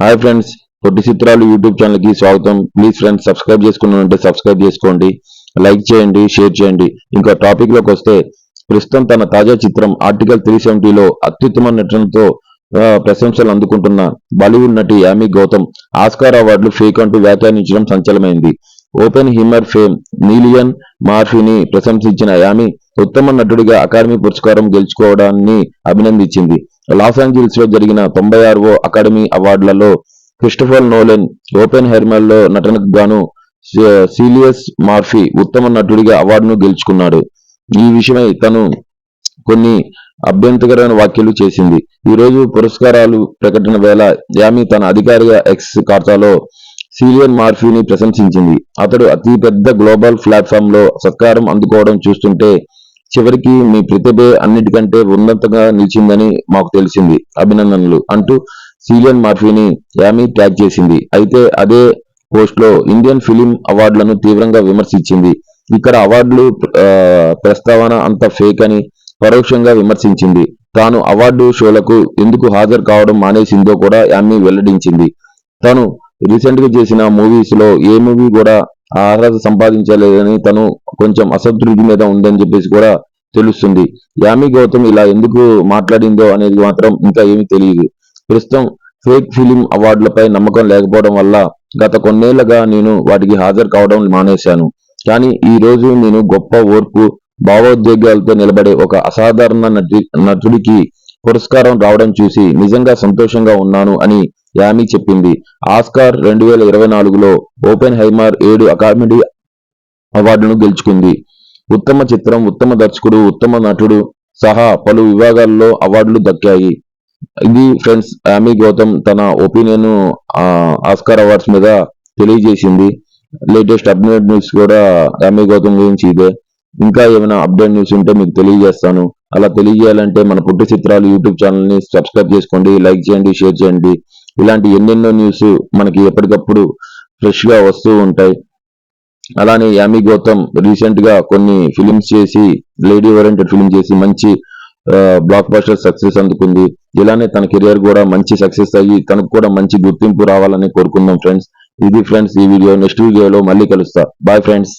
Hi friends పొట్టి చిత్రాలు YouTube ఛానల్కి స్వాగతం. ప్లీజ్ ఫ్రెండ్స్ సబ్స్క్రైబ్ చేసుకున్నారంటే సబ్స్క్రైబ్ చేసుకోండి. లైక్ చేయండి షేర్ చేయండి. ఇంకా టాపిక్లోకి వస్తే ప్రస్తుతం తన తాజా చిత్రం ఆర్టికల్ త్రీ సెవెంటీలో అత్యుత్తమ నటనతో ప్రశంసలు అందుకుంటున్న బాలీవుడ్ నటి యామి గౌతమ్ ఆస్కార్ అవార్డులు ఫేక్ అంటూ వ్యాఖ్యానించడం సంచలమైంది ఓపెన్ హిమర్ ఫేమ్ నీలియన్ మార్ఫీని ప్రశంసించిన యామి ఉత్తమ నటుడిగా అకాడమీ పురస్కారం గెలుచుకోవడాన్ని అభినందించింది. లాస్ ఏంజలీస్లో జరిగిన తొంభై ఆరవ అకాడమీ అవార్డులలో క్రిస్టఫర్ నోలెన్ ఓపెన్ హెర్మల్లో నటనకు గాను సీలియస్ మార్ఫీ ఉత్తమ నటుడిగా అవార్డును గెలుచుకున్నాడు. ఈ విషయమై తను కొన్ని అభ్యంతరకరమైన వ్యాఖ్యలు చేసింది. ఈ రోజు పురస్కారాలు ప్రకటన వేళ యామి తన అధికారిక ఎక్స్ ఖాతాలో సీలియన్ మార్ఫీని ప్రశంసించింది. అతడు అతి పెద్ద గ్లోబల్ ప్లాట్ఫామ్లో సత్కారం అందుకోవడం చూస్తుంటే చివరికి మీ ప్రతిభే అన్నిటికంటే ఉన్నతంగా నిలిచిందని మాకు తెలిసింది. అభినందనలు అంటూ సీలియన్ మార్ఫీని యామీ ట్యాగ్ చేసింది. అయితే అదే పోస్ట్లో ఇండియన్ ఫిలిం అవార్డులను తీవ్రంగా విమర్శించింది. ఇక్కడ అవార్డులు ఆ, ప్రస్తావన అంత ఫేక్ అని పరోక్షంగా విమర్శించింది. తాను అవార్డు షోలకు ఎందుకు హాజరు కావడం మానేసిందో కూడా యామి వెల్లడించింది. తాను రీసెంట్గా చేసిన మూవీస్లో ఏ మూవీ కూడా ఆ అర్హత సంపాదించలేదని తను కొంచెం అసంతృప్తి మీద ఉందని చెప్పేసి కూడా తెలుస్తుంది. యామి గౌతమ్ ఇలా ఎందుకు మాట్లాడిందో అనేది మాత్రం ఇంకా ఏమీ తెలియదు. ప్రస్తుతం ఫేక్ ఫిలిం అవార్డులపై నమ్మకం లేకపోవడం వల్ల గత కొన్నేళ్ళుగా నేను వాటికి హాజరు కావడం మానేశాను. కానీ ఈ రోజు నేను గొప్ప ఓర్పు భావోద్వేగాలతో నిలబడే ఒక అసాధారణ నటి నటుడికి పురస్కారం రావడం చూసి నిజంగా సంతోషంగా ఉన్నాను అని యామీ చెప్పింది. ఆస్కార్ రెండు వేల ఇరవై నాలుగులో ఓపెన్ హైమార్ ఏడు అకాడమీ అవార్డును గెలుచుకుంది. ఉత్తమ చిత్రం ఉత్తమ దర్శకుడు ఉత్తమ నటుడు సహా పలు విభాగాల్లో అవార్డులు దక్కాయి. ఇది ఫ్రెండ్స్ యామీ గౌతమ్ తన ఒపీనియన్ ఆస్కార్ అవార్డ్స్ మీద తెలియజేసింది. లేటెస్ట్ అప్డేట్ న్యూస్ కూడా యామీ గౌతమ్ గురించి ఇదే. ఇంకా ఏమైనా అప్డేట్ న్యూస్ ఉంటే మీకు తెలియజేస్తాను. అలా తెలియజేయాలంటే మన పుట్టి చిత్రాలు యూట్యూబ్ ఛానల్ని సబ్స్క్రైబ్ చేసుకోండి లైక్ చేయండి షేర్ చేయండి. ఇలాంటి ఎన్నెన్నో న్యూస్ మనకి ఎప్పటికప్పుడు ఫ్రెష్గా వస్తూ ఉంటాయి. అలానే యామి గౌతమ్ రీసెంట్గా కొన్ని ఫిలిమ్స్ చేసి లేడీ ఓరియంటెడ్ ఫిలిం చేసి మంచి బ్లాక్ బస్టర్ సక్సెస్ అందుకుంది. ఇలానే తన కెరియర్ కూడా మంచి సక్సెస్ అయ్యి తనకు కూడా మంచి గుర్తింపు రావాలని కోరుకుందాం ఫ్రెండ్స్ ఇది ఫ్రెండ్స్ ఈ వీడియో నెక్స్ట్ వీడియోలో మళ్ళీ కలుస్తా. Bye friends